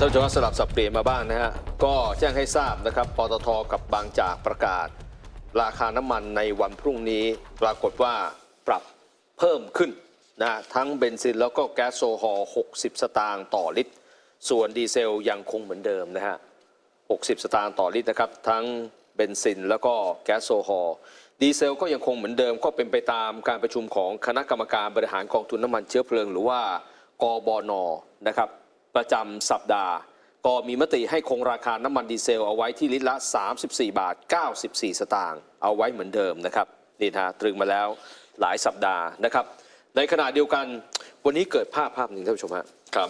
ท่านผู้ชมสลับสับเปลี่ยนมาบ้างนะฮะ ก็แจ้งให้ทราบนะครับ ปตทกับบางจากประกาศ ราคาน้ำมันในวันพรุ่งนี้ปรากฏว่าปรับเพิ่มขึ้นนะฮะทั้งเบนซินแล้วก็แก๊สโซฮอล์60 สตางค์ต่อลิตร ส่วนดีเซลยังคงเหมือนเดิมนะฮะ 60 สตางค์ต่อลิตรนะครับ ทั้งเบนซินแล้วก็แก๊สโซฮอล์ดีเซลก็ยังคงเหมือนเดิมก็เป็นไปตามการประชุมของคณะกรรมการบริหารกองทุนน้ำมันเชื้อเพลิง หรือว่ากบนนะครับ ประจำสัปดาห์ ก็มีมติให้คงราคาน้ำมันดีเซลเอาไว้ที่ลิตรละ 34 บาท 94 สตางค์เอาไว้เหมือนเดิมนะครับนี่นะฮะตรึงมาแล้วหลายสัปดาห์นะครับ ในขณะเดียวกันวันนี้เกิดภาพภาพหนึ่งท่านผู้ชมฮะครับ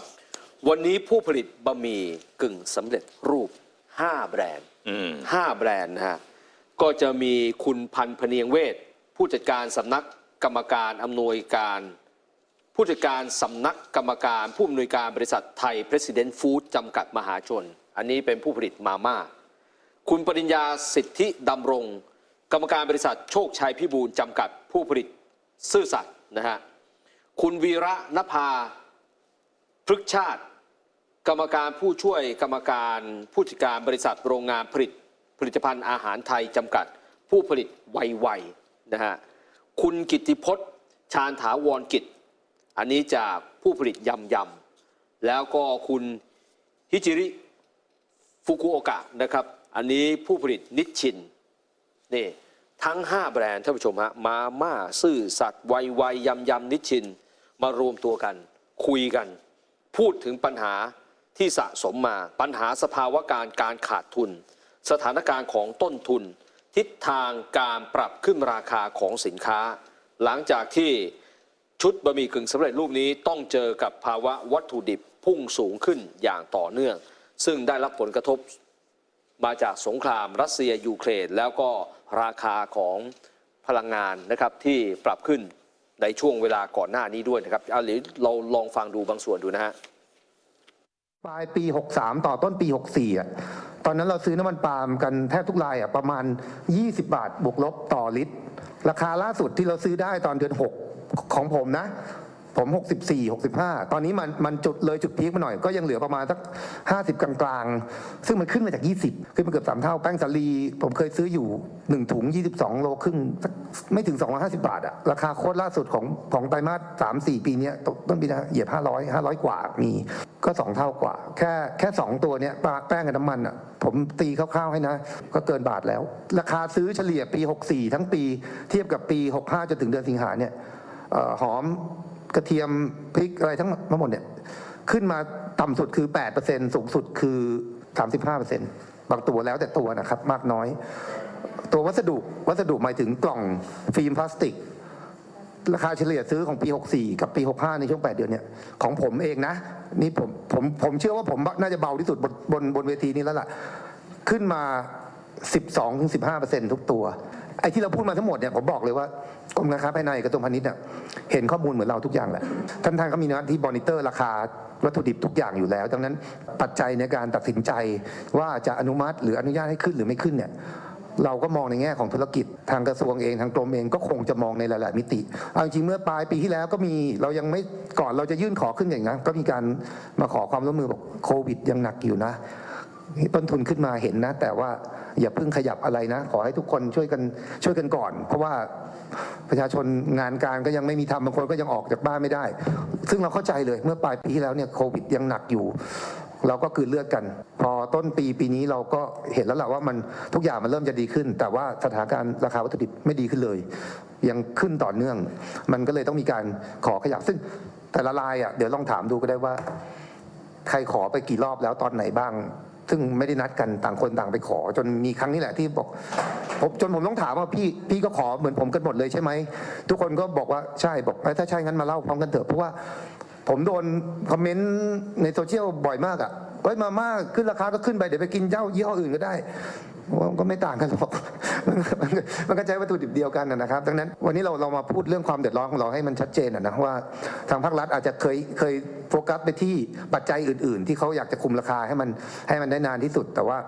วันนี้ผู้ผลิตบะหมี่กึ่งสำเร็จรูป 5 แบรนด์อืม5แบรนด์นะฮะก็จะมีคุณพันธ์พเนียงเวทผู้จัดการสำนักกรรมการอำนวยการ ผู้จัดการสำนักกรรมการผู้อำนวยการบริษัทไทย President Food จำกัดมหาชน อันนี้เป็นผู้ผลิตมาม่า คุณปริญญาสิทธิดำรง กรรมการบริษัทโชคชัยพิบูลจำกัดผู้ผลิตซื่อสัตย์นะฮะ คุณวีระนภาพฤกชาติ กรรมการผู้ช่วยกรรมการผู้จัดการบริษัทโรงงานผลิตผลิตภัณฑ์อาหารไทยจำกัด ผู้ผลิตไวๆนะฮะ คุณกิตติพจน์ ชาญถาวรกิจ อันนี้จากผู้ผลิตยำยำแล้วก็คุณฮิจิริฟุกุโอกะนะครับ อันนี้ผู้ผลิตนิชชินนี่ทั้ง 5 แบรนด์ท่านผู้ชมฮะมาม่าซื่อสัตย์ไวๆยำยำนิชชิน มารวมตัวกัน คุยกัน พูดถึงปัญหาที่สะสมมาปัญหาสภาวะการการขาดทุน สถานการณ์ของต้นทุน ทิศทางการปรับขึ้นราคาของสินค้า หลังจากที่ ชุดบะหมี่กึ่งสำเร็จรูปนี้ต้องเจอกับภาวะวัตถุดิบพุ่งสูงขึ้นอย่างต่อเนื่อง ซึ่งได้รับผลกระทบมาจากสงครามรัสเซียยูเครนแล้วก็ราคาของพลังงานนะครับที่ปรับขึ้นในช่วงเวลาก่อนหน้านี้ด้วยนะครับเอาหรือเราลองฟังดูบางส่วนดูนะฮะปลายปี 63 ต่อต้นปี 64อะตอนนั้นเราซื้อน้ำมันปาล์มกันแทบทุกรายอะประมาณ 20 บาทบวกลบต่อลิตร ราคาล่าสุดที่เราซื้อได้ตอนเดือน6 ของผมนะ ผม 64 65 ตอนนี้มันมันจุดเลยจุดพีคมาหน่อย ก็ยังเหลือประมาณสัก 50 กลางๆ ซึ่งมันขึ้นมาจาก 20 ขึ้นมาเกือบ 3 เท่าแป้งสาลี ผมเคยซื้ออยู่ 1 ถุง 22 โลครึ่งไม่ถึง 250 บาทอะราคาโคตรล่าสุดของของไตรมาส3 4 ปีเนี้ยต้นต้นปีนะเหยียบ 500 500 กว่ามีก็ 2 เท่ากว่า แค่แค่ 2 ตัวเนี้ยปลาแป้งกับน้ำมันอะผมตีคร่าวๆให้นะ ก็เกินบาทแล้ว ราคาซื้อเฉลี่ยปี 64 ทั้งปีเทียบกับปี 65จนถึงเดือนสิงหาเนี่ย หอมกระเทียมพริกอะไรทั้งหมดทั้งหมดเนี่ยขึ้นมาต่ำสุดคือ 8%สูงสุดคือ 35%บางตัวแล้วแต่ตัวนะครับมากน้อย ตัววัสดุวัสดุหมายถึงกล่องฟิล์มพลาสติก ราคาเฉลี่ยซื้อของปี 64 กับปี 65 ในช่วง 8 เดือนเนี่ยของผมเองนะ นี่ผมผมผมเชื่อว่าผมน่าจะเบาที่สุดบนบนบนเวทีนี้แล้วล่ะ ขึ้นมา 12-15%ทุกตัว ไอ้ที่เราพูดมาทั้งหมดเนี่ยผมบอกเลยว่ากรมการค้าภายในกระทรวงพาณิชย์เนี่ยเห็นข้อมูลเหมือนเราทุกอย่างแหละท่านท่านก็มีหน้าที่บอนิเตอร์ราคาวัตถุดิบทุกอย่างอยู่แล้ว ดังนั้นปัจจัยในการตัดสินใจว่าจะอนุมัติหรืออนุญาตให้ขึ้นหรือไม่ขึ้นเนี่ยเราก็มองในแง่ของธุรกิจทางกระทรวงเองทางกรมเองก็คงจะมองในหลาย ๆ มิติ เอาจริงเมื่อปลายปีที่แล้วก็มีเรายังไม่ก่อนเราจะยื่นขอขึ้นอย่างนั้นก็มีการมาขอความร่วมมือบอกโควิดยังหนักอยู่นะต้นทุนขึ้นมาเห็นนะ แต่ว่า อย่าเพิ่งขยับอะไรนะ ขอให้ทุกคนช่วยกันช่วยกันก่อน เพราะว่าประชาชนงานการก็ยังไม่มีทำบางคนก็ยังออกจากบ้านไม่ได้ ซึ่งเราเข้าใจเลยเมื่อปลายปีที่แล้วเนี่ยโควิดยังหนักอยู่ เราก็คือเลือดกัน พอต้นปีปีนี้เราก็เห็นแล้วแหละว่ามันทุกอย่างมันเริ่มจะดีขึ้น แต่ว่าสถานการณ์ราคาวัตถุดิบไม่ดีขึ้นเลย ยังขึ้นต่อเนื่อง มันก็เลยต้องมีการขอขยับซึ่งแต่ละรายอะเดี๋ยวลองถามดูก็ได้ว่า ใครขอไปกี่รอบแล้วตอนไหนบ้าง ซึ่งไม่ได้นัดกันต่างคนต่างไปขอ จนมีครั้งนี้แหละที่บอกผมจนผมต้องถามว่าพี่พี่ก็ขอเหมือนผมกันหมดเลยใช่ไหมทุกคนก็บอกว่าใช่บอกเอ้ยถ้าใช่งั้นมาเล่าพร้อมกันเถอะเพราะว่า ผมโดนคอมเมนต์ในโซเชียลบ่อยมากอะเฮ้ยมาม่าขึ้นราคาก็ขึ้นไปเดี๋ยวไปกินเจ้ายี่ห้ออื่นก็ได้ว่าก็ไม่ต่างกันหรอกมันก็มันก็ใช้วัตถุดิบเดียวกันนะครับ ดังนั้นวันนี้เราเรามาพูดเรื่องความเดือดร้อนของเราให้มันชัดเจนนะว่าทางภาครัฐอาจจะเคยเคยโฟกัสไปที่ปัจจัยอื่น ๆ ที่เขาอยากจะคุมราคาให้มันให้มันได้นานที่สุดแต่ว่า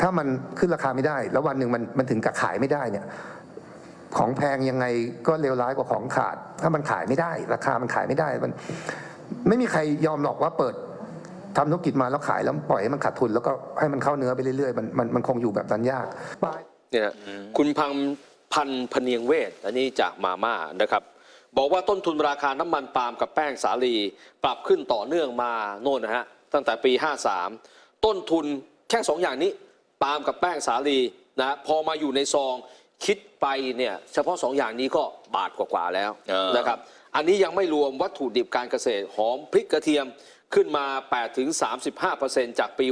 ถ้ามันขึ้นราคาไม่ได้ แล้ววันหนึ่งมันมันถึงกับขายไม่ได้เนี่ย ของแพงยังไงก็เลวร้ายกว่าของขาด ถ้ามันขายไม่ได้ ราคามันขายไม่ได้มัน ไม่มีใครยอมหรอกว่าเปิดทำธุรกิจมาแล้วขายแล้วปล่อยให้มันขาดทุน แล้วก็ให้มันเข้าเนื้อไปเรื่อยๆมันมันมันคงอยู่แบบนั้นยากปลายเนี่ยนะคุณพังพันธ์พเนียงเวทอันนี้จากมาม่านะครับ บอกว่าต้นทุนราคาน้ำมันปาล์มกับแป้งสาลี ปรับขึ้นต่อเนื่องมาโน่นนะฮะตั้งแต่ปี 53 ต้นทุนแค่สองอย่างนี้ ปาล์มกับแป้งสาลีนะพอมาอยู่ในซอง คิดไปเนี่ยเฉพาะสองอย่างนี้ก็บาทกว่าๆแล้วเออนะครับอันนี้ยังไม่รวมวัตถุดิบการเกษตรหอมพริกกระเทียมขึ้นมา 8-35%จากปี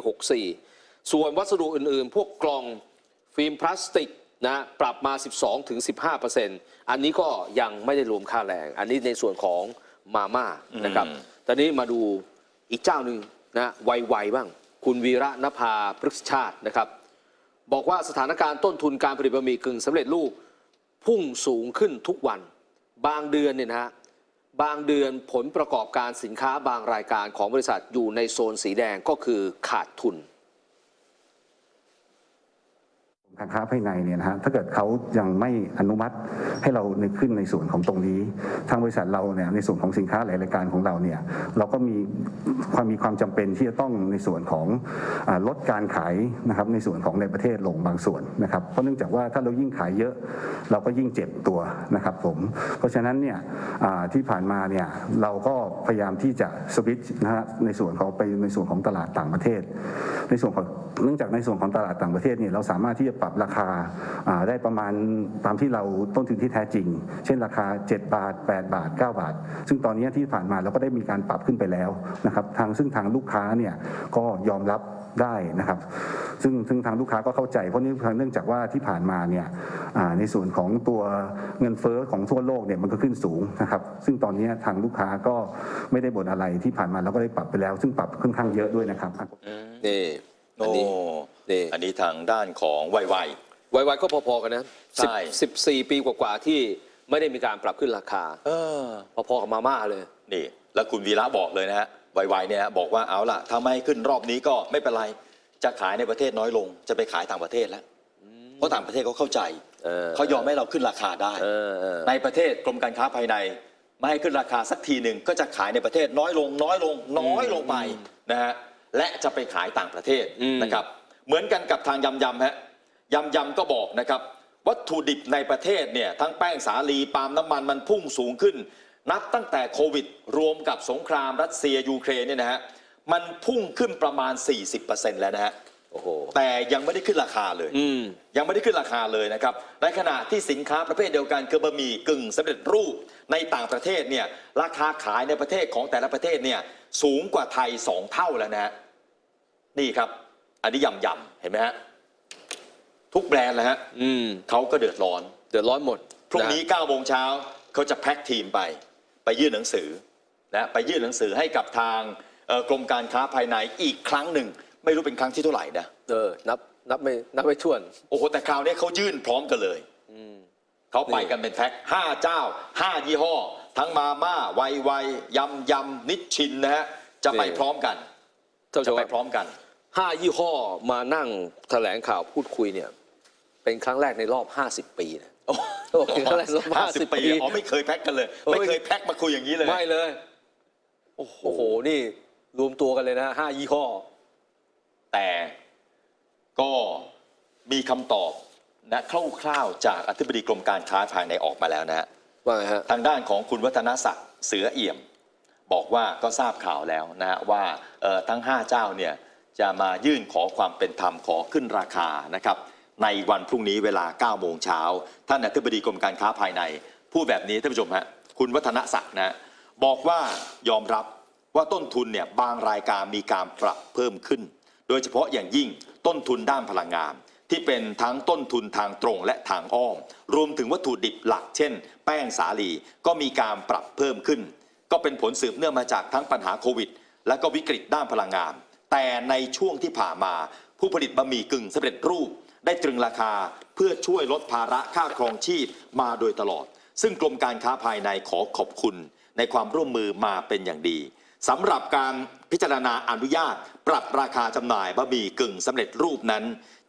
64 ส่วนวัสดุอื่นๆ พวกกล่องฟิล์มพลาสติกนะปรับมา 12-15%อันนี้ก็ยังไม่ได้รวมค่าแรง อันนี้ในส่วนของมาม่านะครับอืมตอนนี้มาดูอีกเจ้าหนึ่งนะไวๆบ้าง คุณวีระนภาพฤกษชาตินะครับ บอกว่าสถานการณ์ต้นทุนการผลิตบะหมี่กึ่งสำเร็จรูปพุ่งสูงขึ้นทุกวัน บางเดือนเนี่ยนะฮะบางเดือนผลประกอบการสินค้าบางรายการของบริษัทอยู่ในโซนสีแดงก็คือขาดทุน การค้าภายในเนี่ยนะฮะถ้าเกิดเขายังไม่อนุมัติให้เราในขึ้นในส่วนของตรงนี้ ทางบริษัทเราเนี่ยในส่วนของสินค้าหลายรายการของเราเนี่ยเราก็มีความมีความจำเป็นที่จะต้องในส่วนของอลดการขายนะครับในส่วนของในประเทศลงบางส่วนนะครับเพราะเนื่องจากว่าถ้าเรายิ่งขายเยอะ เราก็ยิ่งเจ็บตัวนะครับผมเพราะฉะนั้นเนี่ยที่ผ่านมาเนี่ยเราก็พยายามที่จะสวิตช์นะฮะในส่วนของไปในส่วนของตลาดต่างประเทศ ในส่วนของเนื่องจากในส่วนของตลาดต่างประเทศเนี่ยเราสามารถที่จะปรับราคาได้ประมาณตามที่เราต้นทุนที่แท้จริง เช่นราคา 7 บาท 8 บาท 9 บาท ซึ่งตอนนี้ที่ผ่านมาเราก็ได้มีการปรับขึ้นไปแล้วนะครับทางซึ่งทางลูกค้าเนี่ยก็ยอมรับได้นะครับ ซึ่งซึ่งทางลูกค้าก็เข้าใจ เพราะนี่เนื่องจากว่าที่ผ่านมาเนี่ยในส่วนของตัวเงินเฟ้อของทั่วโลกเนี่ยมันก็ขึ้นสูงนะครับ ซึ่งตอนนี้ทางลูกค้าก็ไม่ได้บ่นอะไรที่ผ่านมาเราก็ได้ปรับไปแล้ว ซึ่งปรับค่อนข้างเยอะด้วยนะครับนี่ โอ้นนี้นี่อันนี้ทางด้านของไวไวไวๆก็พอๆกันนะใช่ สิบ14ปีกว่าๆที่ไม่ได้มีการปรับขึ้นราคาเออ พอๆกับมาม่าเลย นี่ แล้วคุณวีระบอกเลยนะฮะไวๆเนี่ยนะบอกว่าเอาล่ะถ้าไม่ขึ้นรอบนี้ก็ไม่เป็นไร จะขายในประเทศน้อยลง จะไปขายต่างประเทศแล้ว เพราะต่างประเทศเขาเข้าใจเออ เขายอมให้เราขึ้นราคาได้ เออเออในประเทศกรมการค้าภายใน ไม่ให้ขึ้นราคาสักทีหนึ่งก็จะขายในประเทศน้อยลง น้อยลง น้อยลงไปนะฮะ และจะไปขายต่างประเทศอืมนะครับเหมือนกันกับทางยำยำฮะยำยำก็บอกนะครับ วัตถุดิบในประเทศเนี่ยทั้งแป้งสาลีปาล์มน้ำมันมันพุ่งสูงขึ้น นับตั้งแต่โควิด รวมกับสงครามรัสเซียยูเครนเนี่ยนะฮะมันพุ่งขึ้นประมาณ 40%แล้วนะฮะโอ้โหแต่ยังไม่ได้ขึ้นราคาเลยอืมยังไม่ได้ขึ้นราคาเลยนะครับในขณะที่สินค้าประเภทเดียวกันคือบะหมี่กึ่งสำเร็จรูปในต่างประเทศเนี่ยราคาขายในประเทศของแต่ละประเทศเนี่ยสูงกว่าไทย 2 เท่าแล้วนะฮะ นี่ครับ อันนี้ยำยำๆเห็นไหมฮะทุกแบรนด์เลยฮะอืมเขาก็เดือดร้อน เดือดร้อนหมดพรุ่งนี้9โมงเช้าเขาจะแพ็กทีมไป ไปยื่นหนังสือนะไปยื่นหนังสือให้กับทางเอ่อกรมการค้าภายในอีกครั้งหนึ่ง ไม่รู้เป็นครั้งที่เท่าไหร่นะเออนับนับไม่นับไม่ถ้วน โอ้โหแต่คราวนี้เขายื่นพร้อมกันเลยอืมเขาไปกันเป็นแพ็คห้าเจ้าห้ายี่ห้อ ทั้งมาม่าไวไวยำยำนิชชินนะฮะจะไปนี่ พร้อมกันเท่าจะกับไปว่าพร้อมกัน ห้ายี่ห้อมานั่งแถลงข่าวพูดคุยเนี่ย เป็นครั้งแรกในรอบ 50 ปีนะโอ้โหเป็นครั้งแรกในรอบห้าสิบ50 ปีปีอ๋อไม่เคยแพ็คกันเลยโอ้ยไม่เคยแพ็คมาคุยอย่างนี้เลย ไม่เลย โอ้โหโอ้โหนี่รวมตัวกันเลยนะห้ายี่ห้อ แต่ก็มีคำตอบนะคร่าวๆจากอธิบดีกรมการค้าภายในออกมาแล้วนะฮะ ว่าไงฮะ ทางด้านของคุณวัฒนศักดิ์เสือเอี่ยม บอกว่าก็ทราบข่าวแล้วนะฮะว่าเอ่อทั้ง 5 เจ้าเนี่ย จะมายื่นขอความเป็นธรรมขอขึ้นราคานะครับในวันพรุ่งนี้เวลา 9 โมงเช้า ท่านอธิบดีกรมการค้าภายใน พูดแบบนี้ท่านผู้ชมฮะคุณวัฒนศักดิ์นะบอกว่ายอมรับว่าต้นทุนเนี่ยบางรายการมีการปรับเพิ่มขึ้น โดยเฉพาะอย่างยิ่งต้นทุนด้านพลังงาน ที่เป็นทั้งต้นทุนทางตรงและทางอ้อม รวมถึงวัตถุดิบหลัก เช่น แป้งสาลีก็มีการปรับเพิ่มขึ้น ก็เป็นผลสืบเนื่องมาจากทั้งปัญหาโควิด และก็วิกฤตด้านพลังงาน แต่ในช่วงที่ผ่านมา ผู้ผลิตบะหมี่กึ่งสำเร็จรูป ได้ตรึงราคาเพื่อช่วยลดภาระค่าครองชีพมาโดยตลอด ซึ่งกรมการค้าภายในขอขอบคุณ ในความร่วมมือมาเป็นอย่างดีสำหรับการพิจารณาอนุญาต ปรับราคาจำหน่ายบะหมี่กึ่งสำเร็จรูปนั้น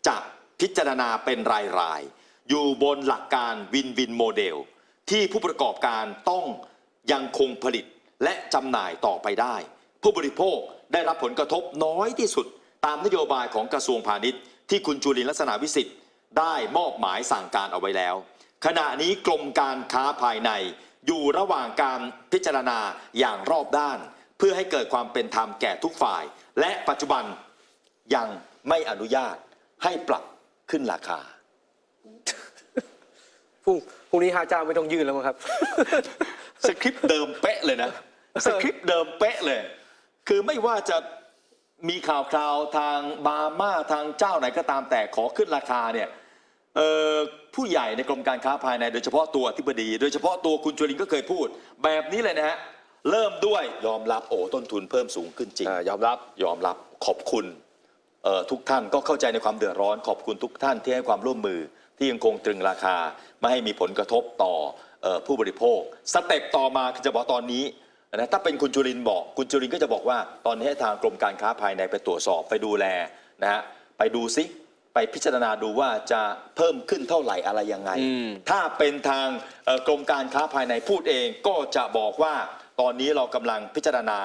จะพิจารณาเป็นรายๆอยู่บนหลักการวินวินโมเดล ที่ผู้ประกอบการต้องยังคงผลิตและจำหน่ายต่อไปได้ ผู้บริโภค ได้รับผลกระทบน้อยที่สุด ตามนโยบายของกระทรวงพาณิชย์ ที่คุณจุลินลักษณะวิสิทธิ์ได้มอบหมายสั่งการเอาไว้แล้ว ขณะนี้กรมการค้าภายใน อยู่ระหว่างการพิจารณาอย่างรอบด้าน เพื่อให้เกิดความเป็นธรรมแก่ทุกฝ่าย และปัจจุบันยังไม่อนุญาตให้ปรับขึ้นราคาพรุ่งพรุ่งนี้ห้าเจ้าไม่ต้องยื่นแล้วมั้งครับ สคริปต์เดิมเป๊ะเลยนะ สคริปต์เดิมเป๊ะเลย คือไม่ว่าจะมีข่าวคราวทางบาร์มาทางเจ้าไหนก็ตามแต่ขอขึ้นราคาเนี่ยเอ่อผู้ใหญ่ในกรมการค้าภายในโดยเฉพาะตัวอธิบดี โดยเฉพาะตัวคุณจุลินก็เคยพูด แบบนี้เลยนะฮะเริ่มด้วยยอมรับโอ้ต้นทุนเพิ่มสูงขึ้นจริงอ่ายอมรับยอมรับขอบคุณเอ่อทุกท่านก็เข้าใจในความเดือดร้อน ขอบคุณทุกท่านที่ให้ความร่วมมือที่ยังคงตรึงราคา ไม่ให้มีผลกระทบต่อเอ่อผู้บริโภค สเต็ปต่อมาคือจะบอกตอนนี้ นะถ้าเป็นคุณจุรินทร์บอกคุณจุรินทร์ก็จะบอกว่า ตอนนี้ให้ทางกรมการค้าภายในไปตรวจสอบไปดูแลนะฮะไปดูซิไปพิจารณาดูว่าจะเพิ่มขึ้นเท่าไหร่อะไรยังไงอืมถ้าเป็นทางเอ่อกรมการค้าภายในพูดเองก็จะบอกว่าตอนนี้เรากำลังพิจารณา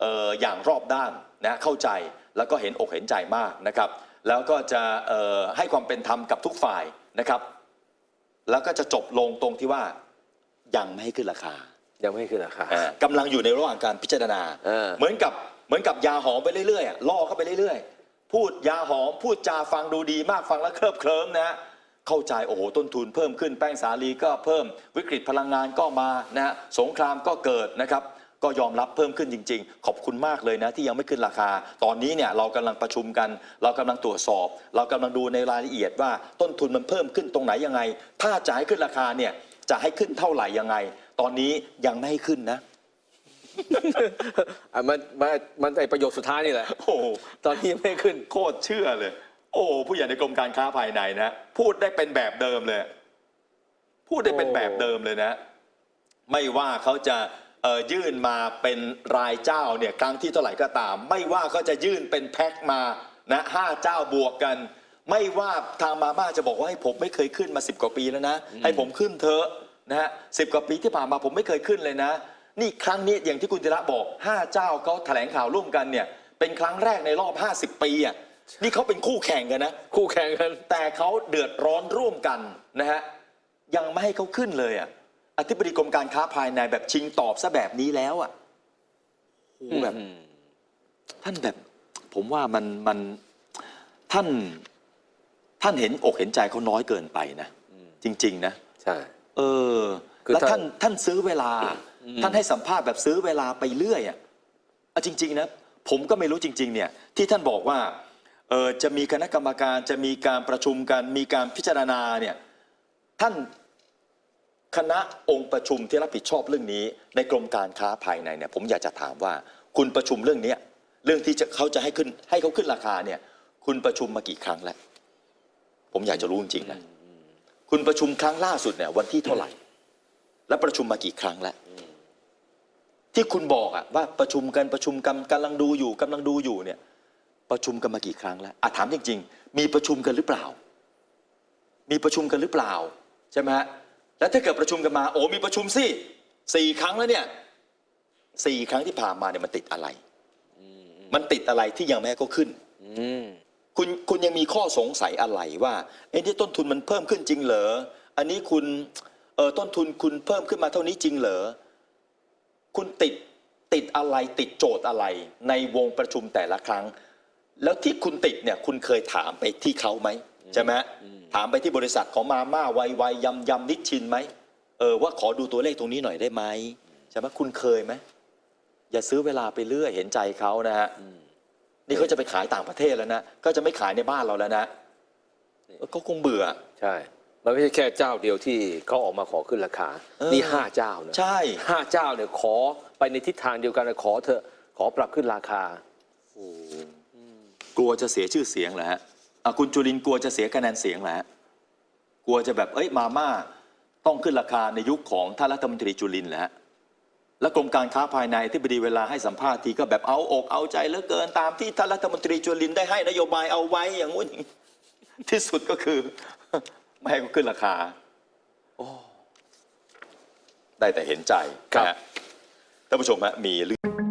เอ่ออย่างรอบด้านนะเข้าใจแล้วก็เห็นอกเห็นใจมากนะครับ แล้วก็จะเอ่อให้ความเป็นธรรมกับทุกฝ่ายนะครับ แล้วก็จะจบลงตรงที่ว่ายังไม่ให้ขึ้นราคา ยังไม่ขึ้นราคาเอ่อกำลังอยู่ในระหว่างการพิจารณา เออ เหมือนกับเหมือนกับยาหอมไปเรื่อยๆอะล่อเข้าไปเรื่อยๆ พูดยาหอมพูดจาฟังดูดีมากฟังแล้วเคลิบเคลิ้มนะฮะเข้าใจโอ้โหต้นทุนเพิ่มขึ้นแป้งสาลีก็เพิ่มวิกฤตพลังงานก็มานะฮะสงครามก็เกิดนะครับ ก็ยอมรับเพิ่มขึ้นจริง ๆ ขอบคุณมากเลยนะที่ยังไม่ขึ้นราคา ตอนนี้เนี่ยเรากำลังประชุมกัน เรากำลังตรวจสอบ เรากำลังดูในรายละเอียดว่าต้นทุนมันเพิ่มขึ้นตรงไหนยังไง ถ้าจะให้ขึ้นราคาเนี่ยจะให้ขึ้นเท่าไหร่ยังไง ตอนนี้ยังไม่ให้ขึ้นนะ อะมันมันมันไอประโยคสุดท้ายนี่แหละ โอ้โหตอนนี้ยังไม่ขึ้น โคตรเชื่อเลย โอ้ผู้ใหญ่ในกรมการค้าภายในนะ พูดได้เป็นแบบเดิมเลย พูดได้เป็นแบบเดิมเลยนะ ไม่ว่าเขาจะเอ่อยื่นมาเป็นรายเจ้าเนี่ยครั้งที่เท่าไหร่ก็ตาม ไม่ว่าเขาจะยื่นเป็นแพ็คมานะห้าเจ้าบวกกัน ไม่ว่าทางมาม่าจะบอกว่าให้ผมไม่เคยขึ้นมาสิบกว่าปีแล้วนะ ให้ผมขึ้นเถอะ นะฮะสิบกว่าปีที่ผ่านมาผมไม่เคยขึ้นเลยนะ นี่ครั้งนี้อย่างที่คุณธีระบอกห้าเจ้าเขาแถลงข่าวร่วมกันเนี่ยเป็นครั้งแรกในรอบ 50 ปีอะนี่เขาเป็นคู่แข่งกันนะ คู่แข่งกัน แต่เขาเดือดร้อนร่วมกันนะฮะยังไม่ให้เขาขึ้นเลยอะอธิบดีกรมการค้าภายในแบบชิงตอบซะแบบนี้แล้วอะโอ้โหแบบ ท่านแบบ ผมว่ามันมันท่าน ท่านเห็นอกเห็นใจเขาน้อยเกินไปนะจริง ๆ นะใช่ เออ คือแล้วถ้าท่านท่านซื้อเวลาอืมท่านให้สัมภาษณ์แบบซื้อเวลาไปเรื่อยอะเอาจริง ๆ นะ ผมก็ไม่รู้จริง ๆ เนี่ย ที่ท่านบอกว่าเออจะมีคณะกรรมการจะมีการประชุมกันมีการพิจารณาเนี่ยท่านคณะองค์ประชุมที่รับผิดชอบเรื่องนี้ ในกรมการค้าภายในเนี่ย ผมอยากจะถามว่า คุณประชุมเรื่องเนี้ยเรื่องที่จะเขาจะให้ขึ้นให้เขาขึ้นราคาเนี่ย คุณประชุมมากี่ครั้งแล้ว ผมอยากจะรู้จริงๆนะ คุณประชุมครั้งล่าสุดเนี่ยวันที่เท่าไหร่ แล้วประชุมมากี่ครั้งแล้วที่คุณบอกอะว่าประชุมกันประชุมกันกำลังดูอยู่กำลังดูอยู่เนี่ย ประชุมกันมากี่ครั้งแล้วอะถามจริง ๆ มีประชุมกันหรือเปล่า มีประชุมกันหรือเปล่าใช่ไหมฮะแล้วถ้าเกิดประชุมกันมา โอ้มีประชุมสิสี่ครั้งแล้วเนี่ยสี่ครั้งที่ผ่านมาเนี่ยมันติดอะไร มันติดอะไรที่ยังไม่ให้เขาขึ้นอื คุณคุณยังมีข้อสงสัยอะไรว่าเอ้ที่ต้นทุนมันเพิ่มขึ้นจริงเหรออันนี้คุณเออต้นทุนคุณเพิ่มขึ้นมาเท่านี้จริงเหรอคุณติดติดอะไรติดโจทย์อะไร ในวงประชุมแต่ละครั้ง แล้วที่คุณติดเนี่ยคุณเคยถามไปที่เขาไหมใช่ไหมถามไปที่บริษัทของมาม่าไวไวยำยำนิชชินไหมเออว่าขอดูตัวเลขตรงนี้หน่อยได้ไหมใช่ไหมคุณเคยไหมอย่าซื้อเวลาไปเรื่อยเห็นใจเขานะฮะ นี่เขาจะไปขายต่างประเทศแล้วนะก็จะไม่ขายในบ้านเราแล้วนะเออก็คงเบื่อ ใช่ มันไม่ใช่แค่เจ้าเดียวที่เขาออกมาขอขึ้นราคา เออ นี่ห้าเจ้านะใช่ ห้าเจ้าเนี่ยขอไปในทิศทางเดียวกันนะขอเถอะขอปรับขึ้นราคา กลัวจะเสียชื่อเสียงเหรอฮะอะคุณจุลินทร์กลัวจะเสียคะแนนเสียงเหรอฮะกลัวจะแบบเอ้ยมาม่าต้องขึ้นราคาในยุคของท่านรัฐมนตรีจุลินทร์เหรอฮะ แล้วกรมการค้าภายในที่บดีเวลาให้สัมภาษณ์ทีก็แบบเอาอกเอาใจเหลือเกินตามที่ท่านรัฐมนตรีจุลินทร์ได้ให้นโยบายเอาไว้อย่างงู้นอย่างนี้ที่สุดก็คือ ไม่ให้เขาขึ้นราคา โอ้ ได้แต่เห็นใจครับนะฮะท่านผู้ชมฮะมีเรื่อง